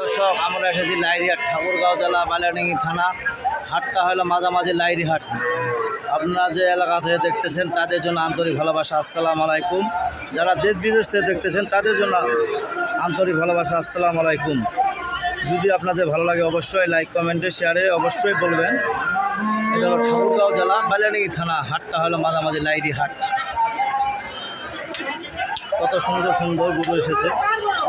দর্শক আমরা এসেছি লাইরিহাট, ঠাকুরগাঁও জেলা, বালিয়াডাঙ্গি থানা। হাটটা হলো মাঝামাঝি লাইরিহাট। আপনারা যে এলাকা থেকে দেখতেছেন, তাদের জন্য আন্তরিক ভালোবাসা। আসসালামু আলাইকুম। যারা দেশ বিদেশ থেকে দেখতেছেন, তাদের জন্য আন্তরিক ভালোবাসা। আসসালামু আলাইকুম। যদি আপনাদের ভালো লাগে, অবশ্যই লাইক কমেন্টে শেয়ারে অবশ্যই বলবেন। এটা হলো ঠাকুরগাঁও জেলা, বালিয়াডাঙ্গি থানা। হাটটা হলো মাঝামাঝি লাইরি হাট কত সুন্দর সুন্দর গরু এসেছে।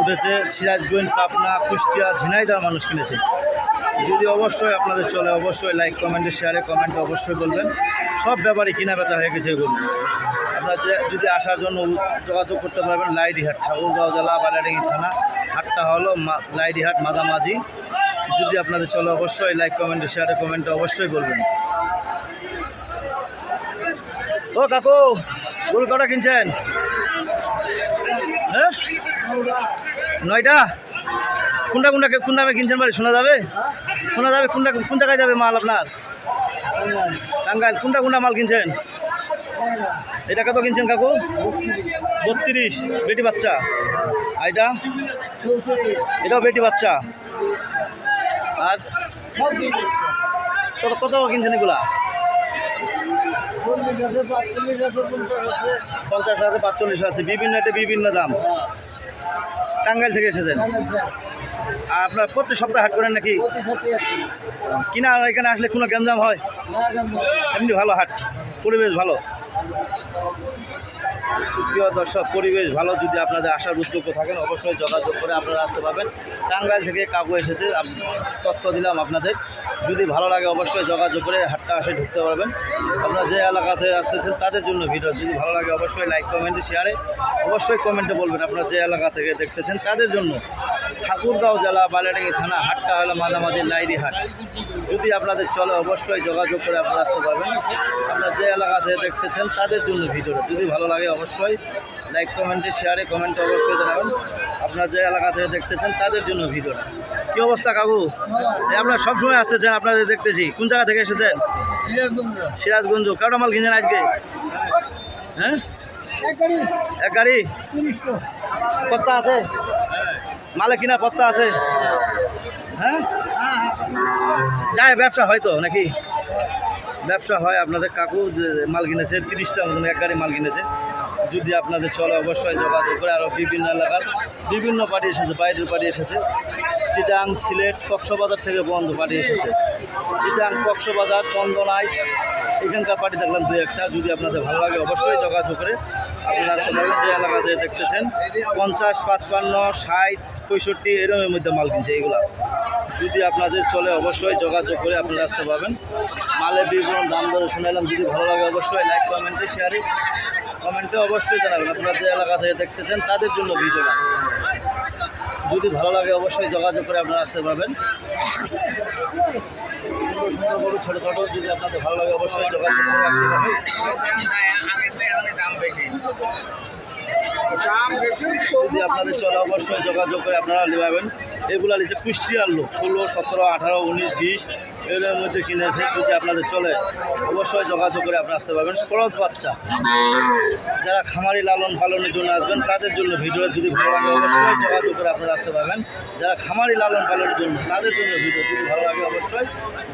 উঠেছে সিরাজগঞ্জ, পাবনা, কুষ্টিয়া ঝিনাইদার মানুষ কিনেছে। যদি অবশ্যই আপনাদের চলে, অবশ্যই লাইক কমেন্টে শেয়ারে কমেন্টে অবশ্যই বলবেন। সব ব্যাপারে কিনা বেচা হয়ে গেছে এগুলো। আপনারা যে যদি আসার জন্য যোগাযোগ করতে পারবেন, লাইডিহাট, ঠাকুরগাঁও জেলা, বালাডাঙ্গি থানা। হাটটা হলো লাইডিহাট, মাঝামাঝি। যদি আপনাদের চলে, অবশ্যই লাইক কমেন্টে শেয়ারে কমেন্টে অবশ্যই বলবেন। ও কাকু গরু কটা কিনছেন? হ্যাঁ? নয়টা? কোনটা কোনটা কোন দামে কিনছেন বলে শোনা যাবে? শোনা যাবে কোনটা কোন জায়গায় যাবে মাল আপনার? টাঙ্গাইল। কোনটা কোনটা মাল কিনছেন? এটা কত কিনছেন কাকু? বত্রিশ। বেটি বাচ্চা। আর এটা? এটাও বেটি বাচ্চা। আর কত কত কিনছেন এগুলা? পঞ্চাশ আছে পাঁচচল্লিশ আছে। বিভিন্ন রেটে বিভিন্ন দাম। টাঙ্গাইল থেকে এসেছেন? আর আপনার প্রতি সপ্তাহে হাট করেন নাকি? কিনা এখানে আসলে কোনো গ্যাঞ্জাম হয়? এমনি ভালো হাট পরিবেশ ভালো। প্রিয় দর্শক পরিবেশ ভালো যদি আপনাদের আসার উদ্যোগ থাকেন অবশ্যই যোগাযোগ করে আপনারা আসতে পারবেন। টাঙ্গাইল থেকে কাকু এসেছে তথ্য দিলাম আপনাদের। যদি ভালো লাগে অবশ্যই যোগাযোগ করে হাটটা আসে ঢুকতে পারবেন। আপনারা যে এলাকা থেকে আসতেছেন তাদের জন্য ভিডিও। যদি ভালো লাগে অবশ্যই লাইক, কমেন্টে, শেয়ারে অবশ্যই কমেন্টে বলবেন আপনারা যে এলাকা থেকে দেখতেছেন তাদের জন্য। ঠাকুরগাঁও জেলা বালিয়াডাঙ্গি থানা, হাটটা হলো মাঝামাঝি লাইরি হাট। যদি আপনাদের চলে অবশ্যই যোগাযোগ করে আপনারা আসতে পারবেন। আপনারা যে এলাকা থেকে দেখতেছেন তাদের জন্য ভিডিওটা। যদি ভালো লাগে অবশ্যই লাইক, কমেন্টে, শেয়ারে কমেন্টে অবশ্যই জানাবেন। আপনারা যে এলাকা থেকে দেখতেছেন তাদের জন্য ভিডিওটা। কী অবস্থা, কাকু? আপনারা সবসময় আসতেছেন, আপনাদের দেখতেছি। কোন জায়গা থেকে এসেছেন? সিরাজগঞ্জ। কাটা মাল কিনছেন আজকে? হ্যাঁ? এক গাড়ি? পত্তা আছে? মালে কিনার পত্তা আছে? হ্যাঁ? যায়, ব্যবসা হয় তো, নাকি? ব্যবসা হয় আপনাদের কাকু, যে মাল কিনেছে, তিরিশটা মতন এক গাড়ি মাল কিনেছে। যদি আপনাদের চলে, অবশ্যই যোগাযোগ করে আরও বিভিন্ন এলাকার বিভিন্ন পার্টি এসেছে, বাইরের পার্টি এসেছে। চিটাং, সিলেট, কক্সবাজার থেকে বন্ধ পার্টি এসেছে। চিটাং, কক্সবাজার, চন্দন, আইস, এখানকার পার্টি দেখলাম দু একটা। যদি আপনাদের ভালো লাগে, অবশ্যই যোগাযোগ করে আপনারা পারবেন যে এলাকাতে দেখতেছেন। পঞ্চাশ, পাঁচপান্ন, ষাট, পঁয়ষট্টি, এরকমের মধ্যে মাল কিনছে এগুলা। যদি আপনাদের চলে, অবশ্যই যোগাযোগ করে আপনারা আসতে পারবেন মালের বিবরণ, দাম দরে শুনাইলাম। যদি ভালো লাগে, অবশ্যই লাইক কমেন্টে শেয়ারে কমেন্টে অবশ্যই জানাবেন। আপনারা যে এলাকা থেকে দেখতেছেন, তাদের জন্য ভিডিওটা। যদি ভালো লাগে, অবশ্যই যোগাযোগ করে আপনারা আসতে পারবেন সুন্দর ছোটো ছোটো যদি আপনাদের ভালো লাগে, অবশ্যই যোগাযোগ করে আসতে পারবেন যদি আপনাদের চলে অবশ্যই যোগাযোগ করে আপনারা নেবেন এগুলো নিচ্ছে কুষ্টিয়ার লোক ষোলো সতেরো আঠারো উনিশ বিশ এগুলোর মধ্যে কিনেছে যদি আপনাদের চলে অবশ্যই যোগাযোগ করে আপনারা আসতে পারবেন। খরচ বাচ্চা। যারা খামারি লালন পালনের জন্য আসবেন তাদের জন্য ভিডিও যদি ভালো লাগে অবশ্যই যোগাযোগ করে আপনারা আসতে পারবেন। যারা খামারি লালন পালনের জন্য তাদের জন্য ভিডিও যদি ভালো লাগে অবশ্যই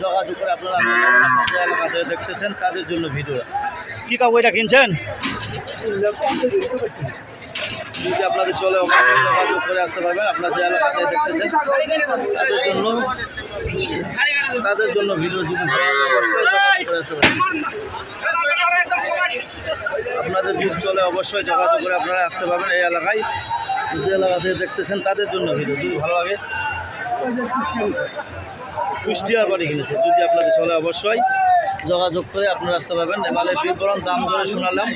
যোগাযোগ করে আপনারা আসতে পারবেন। আপনারা যে এলাকা দেখতেছেন তাদের জন্য ভিডিও। কী কাকু এটা কিনছেন? যদি আপনাদের চলে যোগাযোগ করে আসতে পারবেন। আপনার যে এলাকাতে দেখতেছেন, তাদের জন্য তাদের জন্য ভিডিও যদি আসতে পারবেন। আপনাদের যদি চলে, অবশ্যই যোগাযোগ করে আপনারা আসতে পারবেন এই এলাকায়। যে এলাকাতে দেখতেছেন, তাদের জন্য ভিডিও যদি ভালো লাগে। কুষ্টিয়ার বাড়ি কিনেছে, যদি আপনাদের চলে, অবশ্যই। যোগাযোগ করে আপনারা আসতে পারবেন। এবারে বিবরণ দাম ধরে শোনালাম।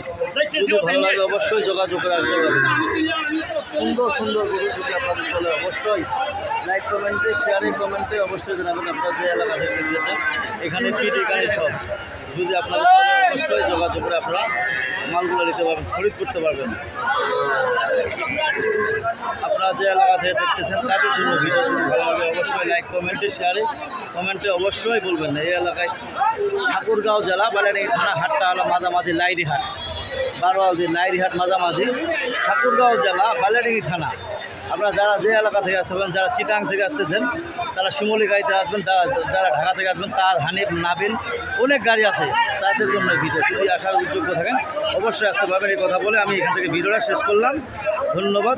ভালো লাগে অবশ্যই যোগাযোগ করে আসতে পারবেন। সুন্দর সুন্দর গরু যদি আপনাদের চলে, অবশ্যই লাইক কমেন্টে শেয়ারে কমেন্টে অবশ্যই জানাবেন আপনার যে এলাকা থেকে এখানে পিঠ এখানে সব। যদি আপনাদের অবশ্যই যোগাযোগ করে আপনারা মালগুলো নিতে পারবেন, খরিদ করতে পারবেন। আপনারা যে এলাকা থেকে দেখতেছেন, তাদের জন্য ভিডিও ভালো লাগে, অবশ্যই লাইক কমেন্টে শেয়ারে কমেন্টে অবশ্যই বলবেন, এই এলাকায় ঠাকুরগাঁও জেলা বালিয়াডাঙ্গি থানা হাটটা হলো মাঝামাঝি লাইরি হাট। বারোয়ালদি লাইরি হাট মাঝামাঝি, ঠাকুরগাঁও জেলা বালিয়াডাঙ্গি থানা। আপনারা যারা যে এলাকা থেকে আসতে পারেন, যারা চিটাং থেকে আসতেছেন, তারা শিমলি গাড়িতে আসবেন যারা ঢাকা থেকে আসবেন, তার হানিফ, নাবিল, অনেক গাড়ি আছে। তাদের জন্য ভিডিও যদি আসার উদ্যোগ্য থাকেন। অবশ্যই আসতে পারবেন এই কথা বলে আমি এখান থেকে ভিডিওটা শেষ করলাম। ধন্যবাদ।